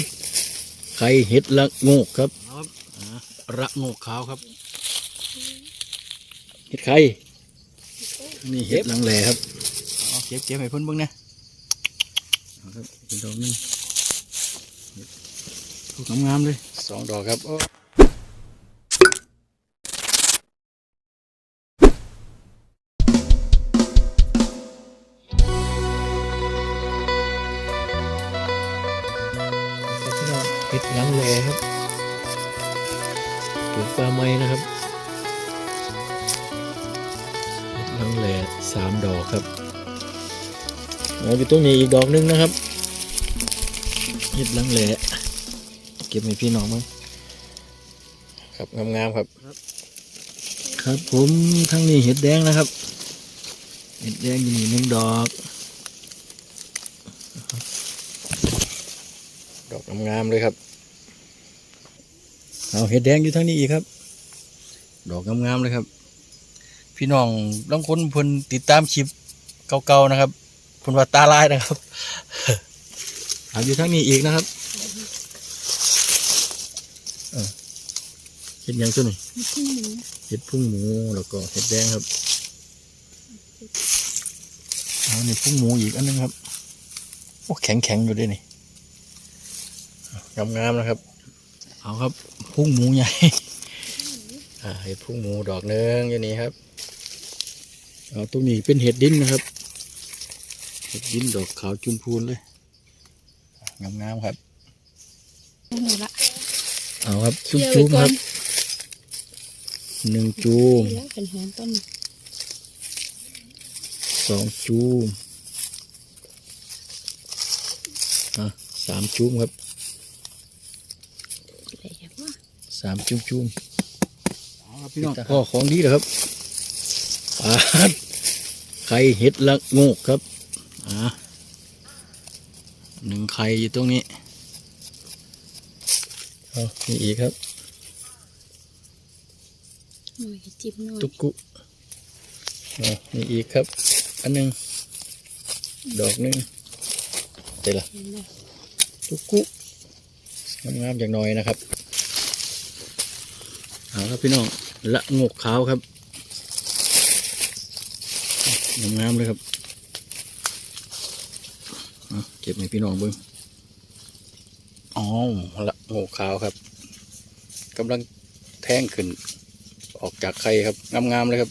ดไข่เห็ดละโงกครับระโงกขาวครับ เห็ดไข่นี่เห็ดลังแหลครับเอาเก็บเก็บให้เพิ่นเบิ่งนะเอาครับเป็นดอกหนึงถูกงามๆเลยสองดอกครับโอ้ครับ ปลูกปลาไม้นะครับลังแหล่สามดอกครับเอาอยู่ตรงนี้อีกดอกหนึงนะครับเห็ดลังแหล่เก็บให้พี่น้องมั้งครับงามๆครับ ครับผมทั้งนี้เห็ดแดงนะครับ เห็ดแดงอยู่นี่หนึ่งดอก ดอกงามๆเลยครับ เอาเห็ดแดงอยู่ทั้งนี้อีกครับ ดอกงามๆเลยครับ พี่น้องบางคนเพิ่นติดตามคลิปเก่าๆนะครับเพิ่นว่าตาลายนะครับเอาอยู่ทั้งนี้อีกนะครับเออเห็ดหยังตัวนี้ขึ้นหมูเห็ดพุ่งหมูแล้วก็เห็ดแดงครับเอานี่พุ่งหมูอีกอันนึงครับโอ้แข็งแข็งๆอยู่ด้วยนี่งามๆนะครับ เอาครับพุ่งหมูใหญ่อ่าเห็ดพุ่งหมูดอกหนึงอยู่นี่ครับเอาตรงนี้เป็นเห็ดดินนะครับ เห็ดดินดอกขาวจุมพูนเลยงามๆครับหมูละเอาครับเคี่ยวจุ้มไว้ๆก่คอรันบหนึ่งจูมแล้วเป็นหอมต้นสองจูมอะสามจูมครับ อะไรอย่างว่า สามจุ้มจุ้มเอาครับพี่น้องพ่อของดีเหรอครับปาดไข่เห็ดละโงกครับอ่าหนึ่งไข่อยู่ตรงนี้เอานี่อีกครับหน่อยจิ้มหน่อยตุกกุเอานี่อีกครับ อันหนึ่งดอกหนึ่งเดี๋ยวละเห็นไหมตุกกุงามๆอย่างน้อยนะครับ เอาครับพี่น้องละงกขาวครับงามๆเลยครับเก็บให้พี่น้องเบิ้งอ๋อละงกขาวครับกำลังแท่งขึ้น ออกจากไข่ครับงามๆเลยครับ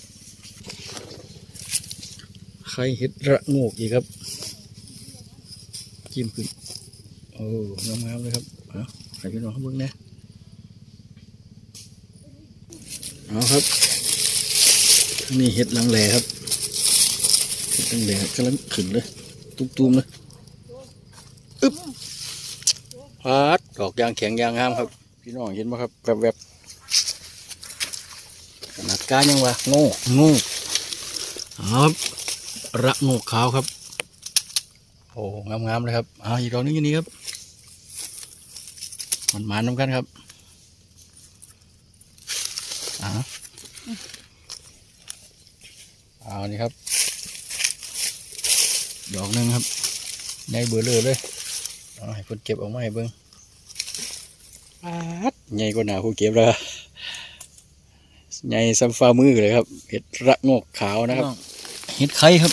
ไข่เห็ดระงกอีกครับจิ้มขึ้นโอ้งามๆเลยครับเอาให้พี่น้องเขาเบิ่งนะ เอาครับทางนี้เห็ดลังแหลครับเห็ดลังแหลกำลังขึ้นเลย ตุ้มๆเลยอึ๊บพัดดอกยางแข็งยางงามครับ พี่น้องเห็นไหมครับแบบแบบๆขนาดกายังวะโง่โง่ครับระโงกขาวครับ โอ้งามๆเลยครับอ่าอีกดอกนึงอยู่นี่ครับมันหมานน้ำกันครับอ่า เอานี่ครับ ดอกหนึ่งครับ ได้เบอร์เลยเลยเอาให้คนเก็บออกมาให้เบิ้งปัดใหญ่กว่าหนาผู้เก็บแล้วครับใหญ่ซ้ำฟ้ามือเลยครับ เห็ดระโงกขาวนะครับ เห็ดไข่ครับ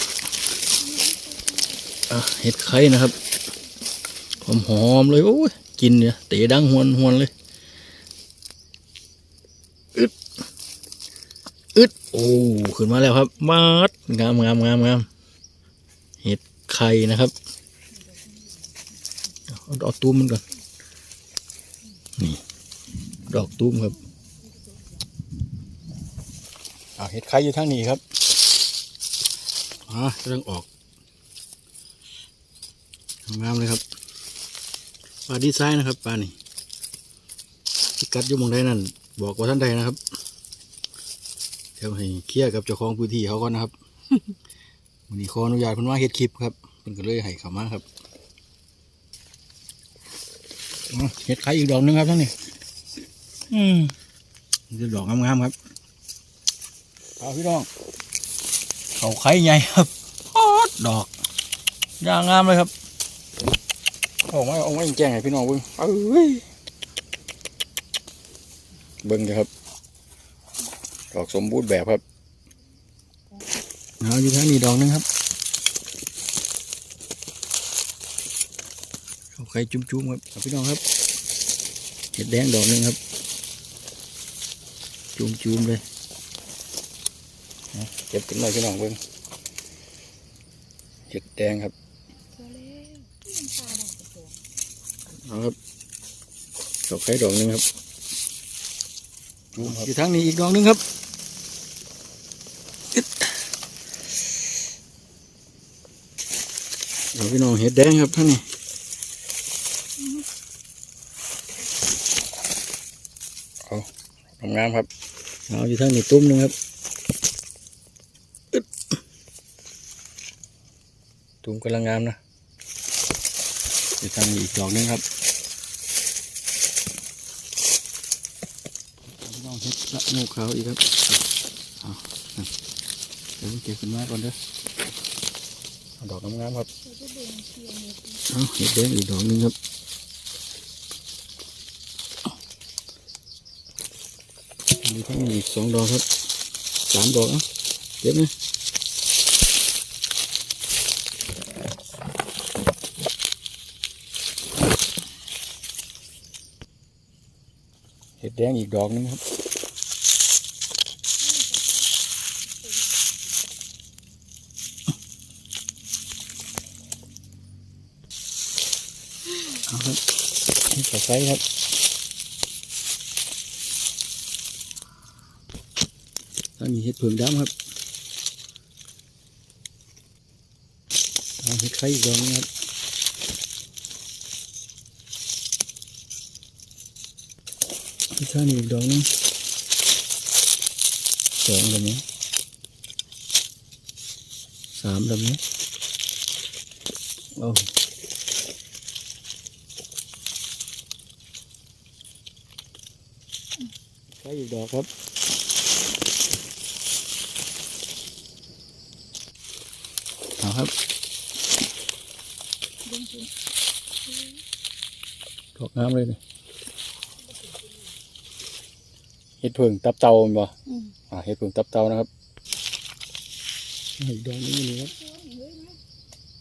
อะเห็ดไข่นะครับหอมหอมๆเลยโอ้ยกินเนี่ยเตะดังหวนหวนเลยอึด อึดโอ้ขึ้นมาแล้วครับมาดงามงามงามงามเห็ดไข่นะครับเอาดอกตุ้มมันก่อนนี่ดอกตุ้มครับเอาเห็ดไข่อยู่ทางนี้ครับอ่าเรื่องออกงามเลยครับปลาดีไซน์นะครับปลานี่พิกัดอยู่หมองใดนั่นบอกว่าท่านใดนะครับเดี๋ยวให้เคลียร์กับเจ้าของพื้นที่เขาก่อนนะครับ วันนี้ขออนุญาตเพิ่นว่าเฮ็ดคลิปครับเพิ่นก็เลยให้เข้ามาครับอ๋อเฮ็ดไข่อีกดอกหนึงครับท่านนี่อืมนี่คือดอกงามๆครับเอาพี่น้องเขาไข่ใหญ่ครับโอดดอกย่างงามเลยครับโอ้ออกมาออกมาแจ้งให้พี่น้องเบิ่งเอ้ยเบิ่งเลยครับ ดอกสมบูรณ์แบบครับเอาอยู่ทางนี้ดอกหนึงครับเขาไข่จุ้มๆครับเอาพี่น้องครับเห็ดแดงดอกหนึงครับ จุ้มๆเลยเอาเก็บขึ้นมาพี่น้องเบิ่งเห็ดแดงครับตัวเล็กยังตาดอกตัวเอาครับดอกไข่ดอกหนึงครับอยู่ทางนี้อีกดอกหนึงครับอึ๊ด เอาพี่น้องเห็ดแดงครับท่างนี้เอางามๆครับเอาอยู่ทางนี้ตุ้มหนึงครับอึ๊ดตุ้มกำลังงามนะอยู่ทางนี้อีกดอกหนึงครับน้องเฮ็ดละงูขาวอีกครับเอานั่นเดี๋ยวเก็บขึ้นมาก่อนเด้อเอา ดอกงามๆครับเงเทียนเอาเห็ดแดงอีกดอกหนึงครับมีทั้งนี้อีกสองดอกครับสามดอกเอะเก็บนะเห็ดแดงอีกดอกหนึงครับ เอาครับนี่ตะ ไคร้ครับแล้วมีเห็ดเผือกดำครับเอาเห็ดไข่อีกดองครับที่ข้างนี้อีกดอกหนึงสองแบบนี้สามแบบนี้โอ้ ใช้ อีกดอกครับ เอาครับเบ่งสิดอกงามเลยนี่เห็ดเพิ่งตับเตาแม่นบ่อืมอ่าเห็ดเพิ่งตับเตานะครับอีกดอกหนึงนี่ครับเฮ้ยนะ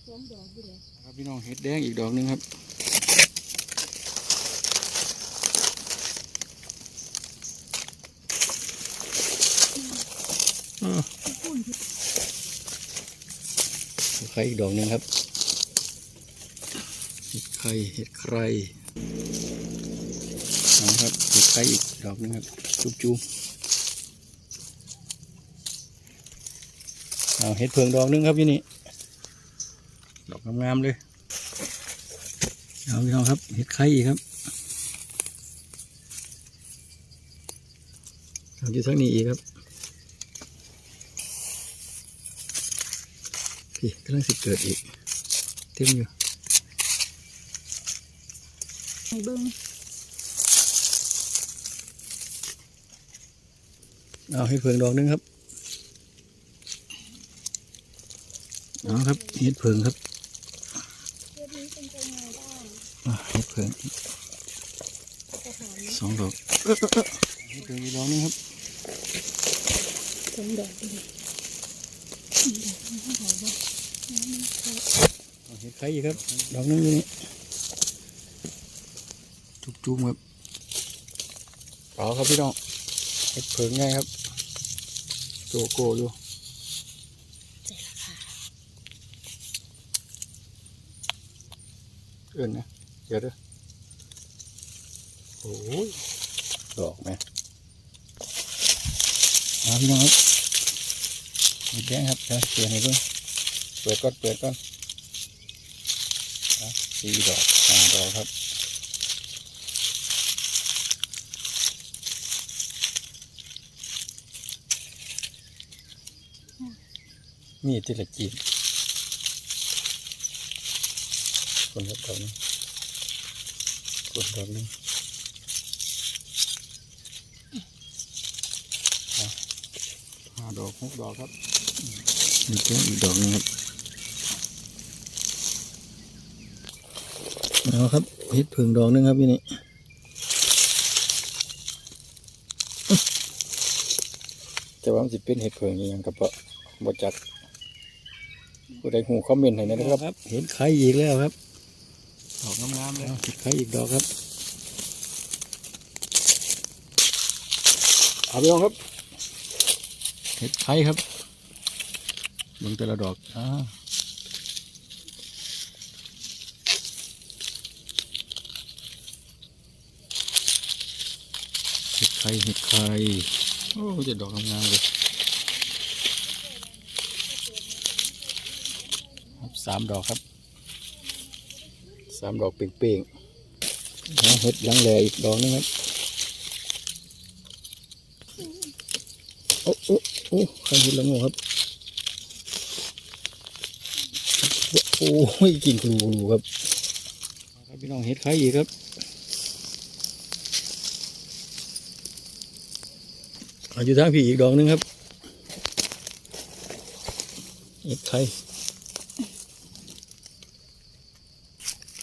สองดอกอยู่เลยครับพี่น้องเห็ดแดงอีกดอกหนึงครับอ้าว ไข่อีกดอกหนึ่งครับ เห็ดไข่เห็ดไข่เอาครับ เห็ดไข่อีกดอกหนึงครับ จุ๊บจุ๊บเอาเห็ดเพิงดอกหนึงครับที่นี่ ดอกงามๆเลย เอาพี่น้องครับ เห็ดไข่อีกครับเอาอยู่ทั้งนี้อีกครับ พี่กำลังสิเกิดอีก เต็มอยู่ให้เบิ่งเอาให้เพิงดอกหนึงครับเอาครับเห็ดเพิงครับเรื่องนี้เป็นยังไงบ้างอ่าเห็ดเพิงจะถามสองดอกเอ้อเอ้อเอ้อเห็ดเพิงอีกดอกหนึงครับสองดอกอยู่ เห็ดไข่อีกครับ ดอกนึงอยู่นี่จุ๊บๆครับเอาครับพี่น้องเห็ดเพิงง่ายครับโจโก้อยู่เอื่นนะเดี๋ยวด้อโอ้ยดอกไหมมาพี่น้องครับ เห็ดแดงครับเดี๋ยวเปิดให้เบิ่งเปิดก่อนเปิดก่อนสี่ดอกห้าดอกครับมีดที่ละจีบคนละดอกนึงคนดอกนึงอะห้า ดอกหกดอกครับนี่แค่อีกดอกหนึงครับเอาครับเห็ดผึ่งดอกหนึงครับพี่นี่แต่ว่ามันสิเป็นเห็ดผึ่งอหยังกับบ่จักผู้ใดหูคอมเมนต์ให้หน่อยนะครับ เห็นไข่อีกแล้วครับ ดอกงามๆเลยเห็ดไข่อีกดอกครับเอาไปลองครับ เห็ดไข่ครับเบิ่งแต่ละดอกอ่าเห็ดไข่เห็ดไข่โอ้จะดอกงามๆเลยครับสามดอกครับสามดอกเปล่งๆแล้วเห็ดหลังแหลอีกดอกนึงครับโอ้โอ้โอ้ใครเห็ดหลังงูครับโอ้ยกินกรูรูครับครับพี่น้องเห็ดไข่อีกครับอาอยู่ทางพี่อีกดอกหนึงครับเอ็ดไข่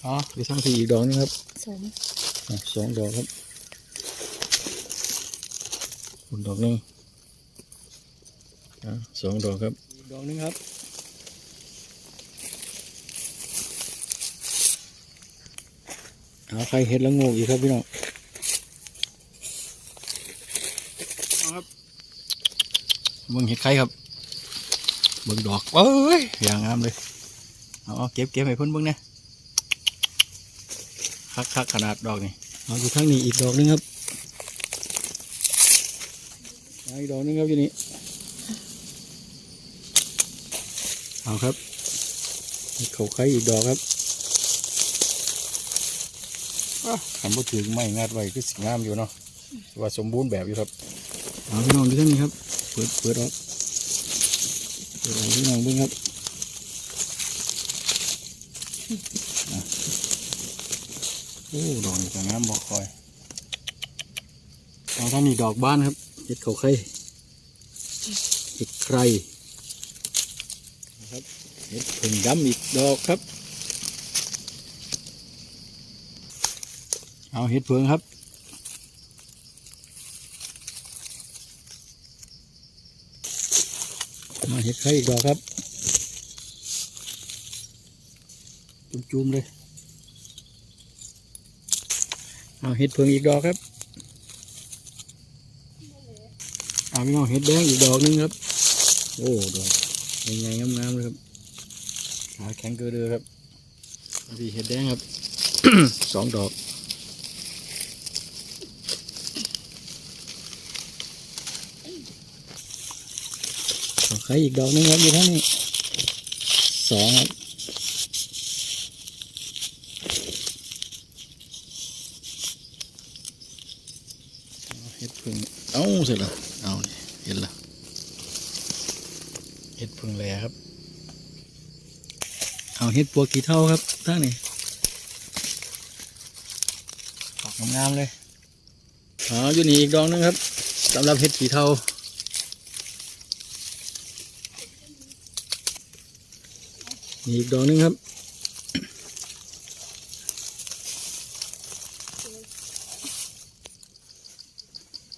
อ๋ออยู่ทางพี่อีกดอกหนึงครับสองอะสองดอกครับคุณดอกหนึงอะ สองดอกครับอีกดอกหนึงครับ เอาใครเห็ดแล้วงูอีกครับพี่น้องครับเบิ่งเห็ดไข่ครับ เบิ่งดอกเอ้ย อย่างงามเลย เอาเอาเก็บเก็บให้เพิ่นเบิ่งเนี่ยคักคักขนาดดอกนี่เอาอยู่ข้างนี้อีกดอกหนึงครับเอาอีกดอกหนึงครับอยู่นี่ เอาครับเขาไข่อีกดอกครับอะขันบ่ถึงไม่งาดไว้คือสิงามอยู่เนาะว่าสมบูรณ์แบบอยู่ครับเอาพี่น้องดูท่านนี้ครับ เปิดเปิดออกเปิดออกพี่น้องเบิ่งครับอะโอ้ดอกนี่ก็งามบอกคอยเอาท่านนี้ดอกบ้านครับเห็ดเขาไข่เห็ดใครนะครับเห็ด ผึ่งดำอีกดอกครับ เอาเห็ดเผืองครับมาเห็ดไข่อีกดอกครับ จุ่มๆเลย เอาเห็ดเพิงอีกดอกครับ เอาพี่น้องเห็ดแดงอีกดอกนึงครับ โอ้ดอกใหญ่ๆงามๆเลยครับ ขาแข็งเกลือเดือครับบีเห็ดแดงครับ สองดอกเอาไข่อีกดอกนึงครับอยู่ท่านี้สองครับเอาเห็ดพึ่งเอาเสร็จแล้วเอานี่เห็นและเห็ดพึ่งแหล่ครับ เอาเห็ดปวกกี่เท่าครับท่างนี้ออกงามๆเลยเอาอยู่นี่อีกดอกหนึงครับสำหรับเห็ดกี่เท่ามีอีกดอกหนึงครับ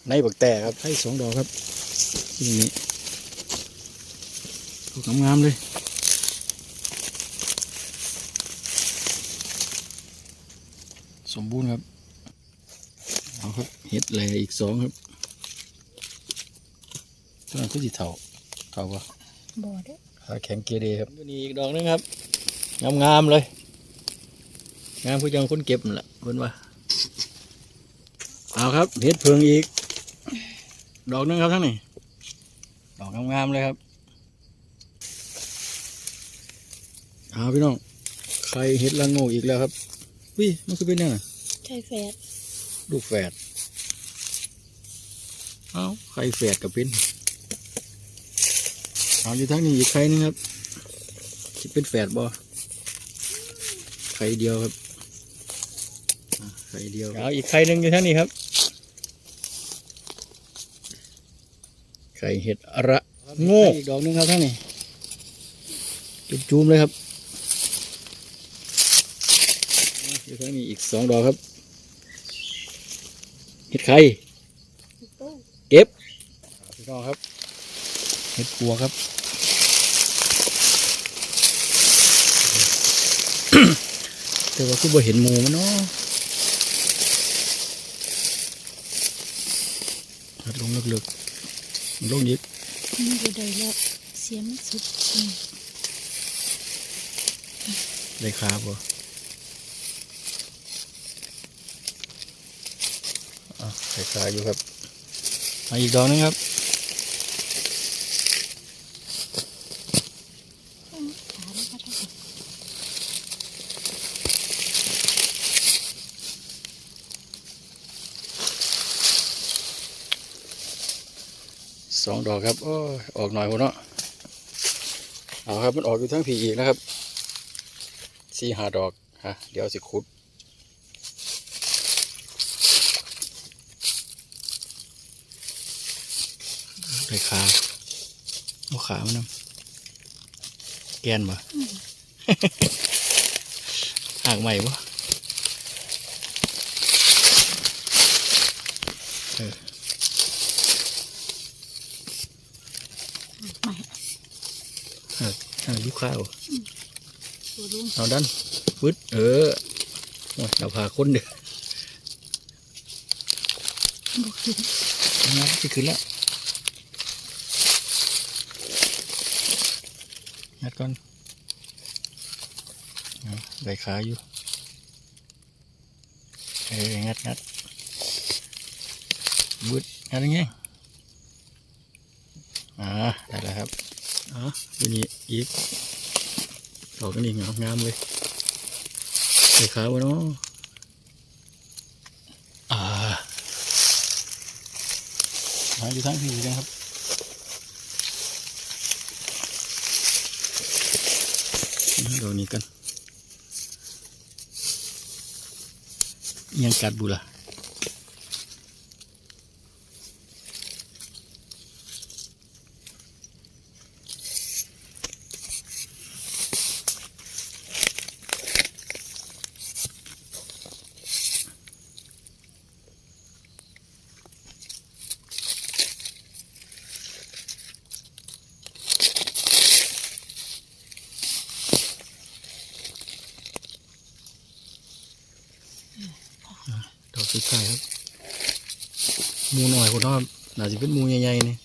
ในบักแต่ครับให้สองดอกครับที่นี่ดอกงามๆเลย สมบูรณ์ครับเอาครับเห็ดแหลอีกสองครับตัวนั้นคือสีเทาเทาปะบ่อเด้อขาแข็งเกเรครับนี่อีกดอกหนึงครับงามๆเลยงามผู้จังคนเก็บนั่นแหละเพิ่นว่าเอาครับเห็ดเพิงอีก ดอกหนึงครับทั้งนี้ดอกงามๆเลยครับเอาพี่น้องไข่เห็ดละโง่อีกแล้วครับ วิมันคือเป็นยังไงใช่แฟดลูกแฝดเอาไข่แฝดกับเป็นเอาอยู่ทั้งนี้อีกไข่หนึงครับคิดเป็นแฝดบ่ไข่เดียวครับอะไข่เดียวเอาอีกไข่หนึ่งอยู่ทั้งนี้ครับไข่เห็ดอะระโง่อีกดอกหนึงครับทั้งนี้จุ่มๆเลยครับ อยู่ข้างนี้อีกสองดอกครับเห็ดไข่ตู้เก็บพี่น้องครับเห็ดปัวครับแต่ว่าคือบ่เห็นหมูมันเนาะหัดลงลึกๆมันลงยิกมันอยู่ใดแล้วเสียมันสุดอืมได้คาบ่อ่ะได้คาอยู่ครับมาอีกดอกนึงครับสองดอกครับโอ้ยออกหน่อยหัวเนาะเอาครับมันออกอยู่ทั้งผีอีกนะครับสี่หาดอกฮะเดี๋ยวสิขุด ได้ขาเอาขามันนำแกนบ่หางใหม่บ่เออใหม่หางหางยุข้าวตัวลุงเอาดันฟึดเออโอ้ยเราพาคนเด้อบกขึ้นนะจะขึ้นแล้ว งัดก่อนเอาใบขาอยู่เอองัดงัดบุดงัดยังไงอ่าได้แล้วครับอ๋อตัวนี้อีกดอกนี้งามงามๆเลยใส่ขาวะเนาะอ่ามาอยู่ทั้งที่นะครับ มาดอกนี้กันยังกัดบุล่ะ สุดท้ายครับ มูหน่อยคนนอน่าจะเป็นมูใหญ่ๆนี่